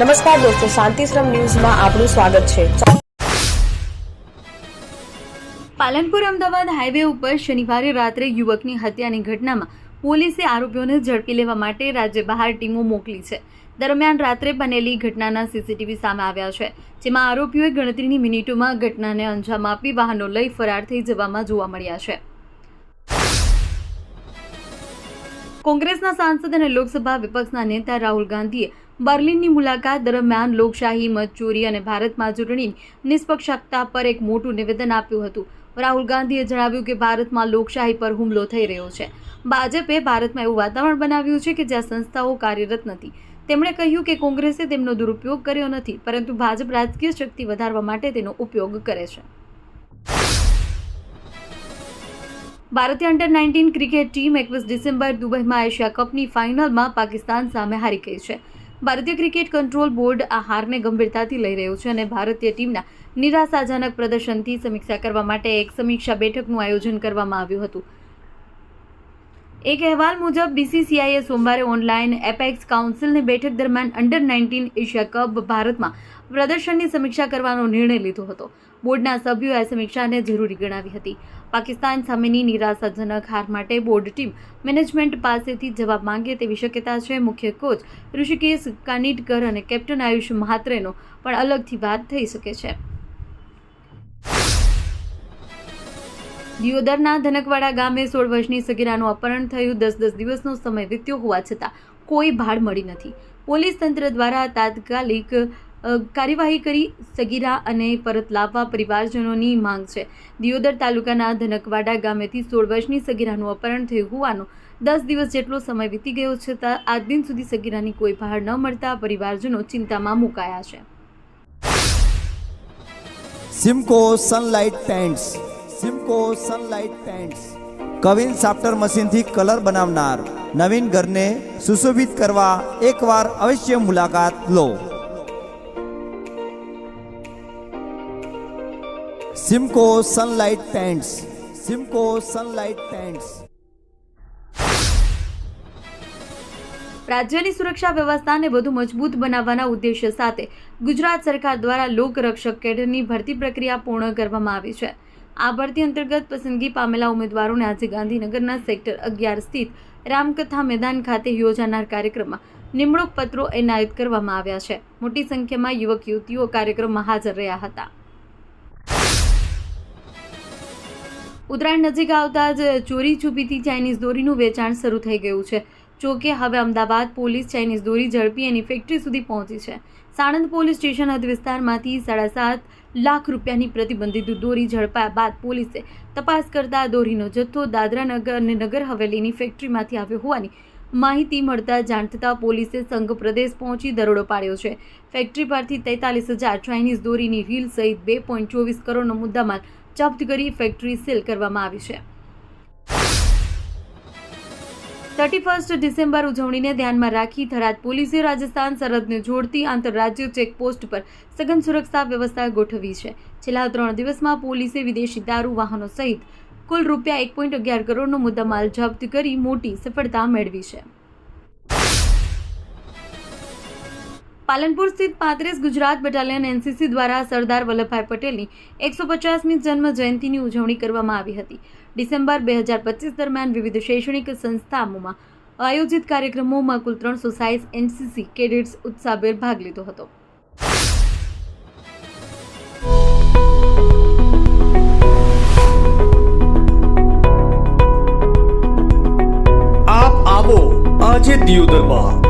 નમસ્કાર દોસ્તો, શાંતિશ્રમ ન્યૂઝમાં આપનું સ્વાગત છે. પાલનપુર અમદાવાદ હાઈવે ઉપર શનિવારે રાત્રે યુવકની હત્યાની ઘટનામાં પોલીસે આરોપીઓને ઝડપી લેવા માટે રાજ્ય બહાર ટીમો મોકલી છે. દરમિયાન રાત્રે બનેલી ઘટનાના સીસીટીવી સામે આવ્યા છે, જેમાં આરોપીઓએ ગણતરીની મિનિટોમાં ઘટનાને અંજામ આપી વાહનો લઈ ફરાર થઈ જવામાં જોવા મળ્યા છે. કોંગ્રેસના સાંસદ અને લોકસભા વિપક્ષના નેતા રાહુલ ગાંધીએ બર્લિનની મુલાકાત દરમિયાન લોકશાહી, મત ચોરી અને ભારતમાં ચૂંટણીની નિષ્પક્ષતા પર એક મોટું નિવેદન આપ્યું હતું. રાહુલ ગાંધીએ જણાવ્યું કે ભારતમાં લોકશાહી પર હુમલો થઈ રહ્યો છે. ભાજપે ભારતમાં એવું વાતાવરણ બનાવ્યું છે કે જ્યાં સંસ્થાઓ કાર્યરત નથી. તેમણે કહ્યું કે કોંગ્રેસે તેમનો દુરુપયોગ કર્યો નથી, પરંતુ ભાજપ રાજકીય શક્તિ વધારવા માટે તેનો ઉપયોગ કરે છે. ભારતીય અંડર નાઇન્ટીન ક્રિકેટ ટીમ એકવીસ ડિસેમ્બર દુબઈમાં એશિયા કપની ફાઇનલમાં પાકિસ્તાન સામે હારી ગઈ છે. ભારતીય ક્રિકેટ કંટ્રોલ બોર્ડ આ હારને ગંભીરતાથી લઈ રહ્યું છે અને ભારતીય ટીમના નિરાશાજનક પ્રદર્શનથી સમીક્ષા કરવા માટે એક સમીક્ષા બેઠકનું આયોજન કરવામાં આવ્યું હતું. એક અહેવાલ મુજબ બીસીસીઆઈએ સોમવારે ઓનલાઈન એપેક્સ કાઉન્સિલની બેઠક દરમિયાન અંડર નાઇન્ટીન એશિયા કપ ભારતમાં પ્રદર્શનની સમીક્ષા કરવાનો નિર્ણય લીધો હતો. બોર્ડના સભ્યોએ આ સમીક્ષાને જરૂરી ગણાવી હતી. પાકિસ્તાન સામેની નિરાશાજનક હાર માટે બોર્ડ ટીમ મેનેજમેન્ટ પાસેથી જવાબ માંગે તેવી શક્યતા છે. મુખ્ય કોચ ઋષિકેશ કાનિટકર અને કેપ્ટન આયુષ મહાત્રેનો પણ અલગથી વાત થઈ શકે છે. દિયોદરના ધનકવાડા ગામે સોળ વર્ષની સગીરાનું અપહરણ થયું. દસ દસ દિવસનો સમય વીત્યો હોવા છતાં કોઈ ભાડ મળી નથી. પોલીસ તંત્ર દ્વારા તાત્કાલિક કાર્યવાહી કરી સગીરા અને પરત લાવવા પરિવારજનોની માંગ છે. દિયોદર તાલુકાના ધનકવાડા ગામેથી સોળ વર્ષની સગીરાનું અપહરણ થયું હોવાનો દસ દિવસ જેટલો સમય વીતી ગયો છતાં આજ દિન સુધી સગીરાની કોઈ બહાર ન મળતા પરિવારજનો ચિંતામાં મુકાયા છે. Simco Sunlight Paints Simco Sunlight Paints queen સાફ્ટર મશીનથી કલર બનાવનાર નવીન ઘરને સુશોભિત કરવા એકવાર અવશ્ય મુલાકાત લો. Simco Sunlight Paints Simco Sunlight Paints રાજ્યની સુરક્ષા વ્યવસ્થાને વધુ મજબૂત બનાવવાના ઉદ્દેશ્ય સાથે ગુજરાત સરકાર દ્વારા લોકરક્ષક કેડરની ભરતી પ્રક્રિયા પૂર્ણ કરવામાં આવી છે. આ ભરતી અંતર્ગત પસંદગી પામેલા ઉમેદવારોને આજે ગાંધીનગરના સેક્ટર અગિયાર સ્થિત રામકથા મેદાન ખાતે યોજાનાર કાર્યક્રમમાં નિમણૂક પત્રો એનાયત કરવામાં આવ્યા છે. મોટી સંખ્યામાં યુવક યુવતીઓ કાર્યક્રમમાં હાજર રહ્યા હતા. ઉત્તરાયણ નજીક આવતા જ ચોરી છુપીથી ચાઇનીઝ દોરીનું વેચાણ શરૂ થઈ ગયું છે. જોકે હવે અમદાવાદ પોલીસ ચાઇનીઝ દોરી ઝડપી એની ફેક્ટરી સુધી પહોંચી છે. સાણંદ પોલીસ સ્ટેશન હદ વિસ્તારમાંથી સાડા સાત લાખ રૂપિયાની પ્રતિબંધિત દોરી ઝડપાયા બાદ પોલીસે તપાસ કરતા દોરીનો જથ્થો દાદરા નગર અને નગર હવેલીની ફેક્ટરીમાંથી આવ્યો હોવાની માહિતી મળતા જાણ થતાં પોલીસે સંઘ પ્રદેશ પહોંચી દરોડો પાડ્યો છે. ફેક્ટરી પરથી તેતાલીસ હજાર ચાઇનીઝ દોરીની રીલ સહિત બે પોઈન્ટ ચોવીસ કરોડનો મુદ્દામાલ જપ્ત કરી ફેક્ટરી સીલ કરવામાં આવી છે. થર્ટી ફર્સ્ટ ડિસેમ્બર ઉજવણીને ધ્યાનમાં રાખી થરાદ પોલીસે રાજસ્થાન સરહદને જોડતી આંતરરાજ્ય ચેકપોસ્ટ પર સઘન સુરક્ષા વ્યવસ્થા ગોઠવી છે. છેલ્લા ત્રણ દિવસમાં પોલીસે વિદેશી દારૂ, વાહનો સહિત કુલ રૂપિયા એક પોઈન્ટ અગિયાર કરોડનો મુદ્દામાલ જપ્ત કરી મોટી સફળતા મેળવી છે. પાલનપુર સ્થિત પાંત્રીસ ગુજરાત બટાલિયન એનસીસી દ્વારા સરદાર વલ્લભભાઈ પટેલની એકસો પચાસમી જન્મ જયંતિની ઉજવણી કરવામાં આવી હતી. ડિસેમ્બર બે હજાર પચીસ દરમિયાન વિવિધ શૈક્ષણિક સંસ્થાઓમાં આયોજિત કાર્યક્રમોમાં કુલ ત્રણસો સાઈઠ એનસીસી કેડેટ્સ ઉત્સાહભેર ભાગ લીધો હતો. આજે દિયોદરમાં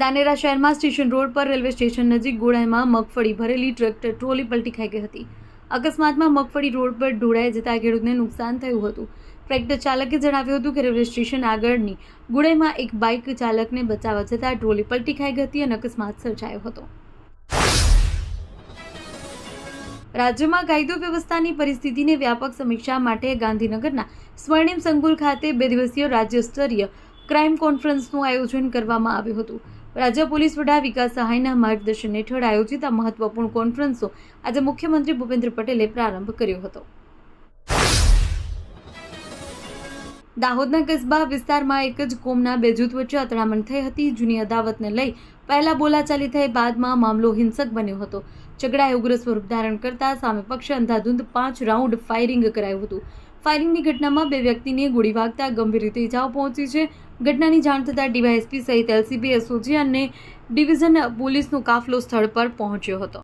દાનેરા શહેરમાં સ્ટેશન રોડ પર રેલવે સ્ટેશન નજીક ગોળાઈમાં મગફળી ભરેલી ટ્રેક્ટર ટ્રોલી પલટી ખાઈ ગઈ હતી. અકસ્માતમાં મગફળી રોડ પર ઢોળાઈ જતા ખેડૂતને નુકસાન થયું હતું. ટ્રેક્ટર ચાલકે જણાવ્યું હતું કે રેલવે સ્ટેશન આગળની ગુડાઈમાં એક બાઇક ચાલકને બચાવવા જતાં ટ્રોલી પલટી ખાઈ ગઈ હતી અને અકસ્માત સર્જાયો હતો. રાજ્યમાં કાયદો વ્યવસ્થાની પરિસ્થિતિની વ્યાપક સમીક્ષા માટે ગાંધીનગરના સ્વર્ણિમ સંકુલ ખાતે બે દિવસીય રાજ્ય સ્તરીય ક્રાઇમ કોન્ફરન્સનું આયોજન કરવામાં આવ્યું હતું. રાજ્ય પોલીસ વડા વિકાસ સહાયના માર્ગદર્શન હેઠળ આયોજિત આ મહત્વપૂર્ણ કોન્ફરન્સનો આજે મુખ્યમંત્રી ભૂપેન્દ્ર પટેલે પ્રારંભ કર્યો હતો. દાહોદના કસ્બા વિસ્તારમાં એક જ કોમના બે જૂથ વચ્ચે અથડામણ થઈ હતી. જૂની અદાવતને લઈ પહેલા બોલાચાલી થઈ, બાદમાં મામલો હિંસક બન્યો હતો. ઝઘડાએ ઉગ્ર સ્વરૂપ ધારણ કરતા સામે પક્ષે અંધાધૂંધ પાંચ રાઉન્ડ ફાયરિંગ કરાયું હતું. ફાયરિંગની ઘટનામાં બે વ્યક્તિને ગોળી વાગતા ગંભીર રીતે ઇજાઓ પહોંચી છે. ઘટનાની જાણ થતાં ડીવાયએસપી સહિત એલસીબી, એસઓજી અને ડિવિઝન પોલીસનો કાફલો સ્થળ પર પહોંચ્યો હતો.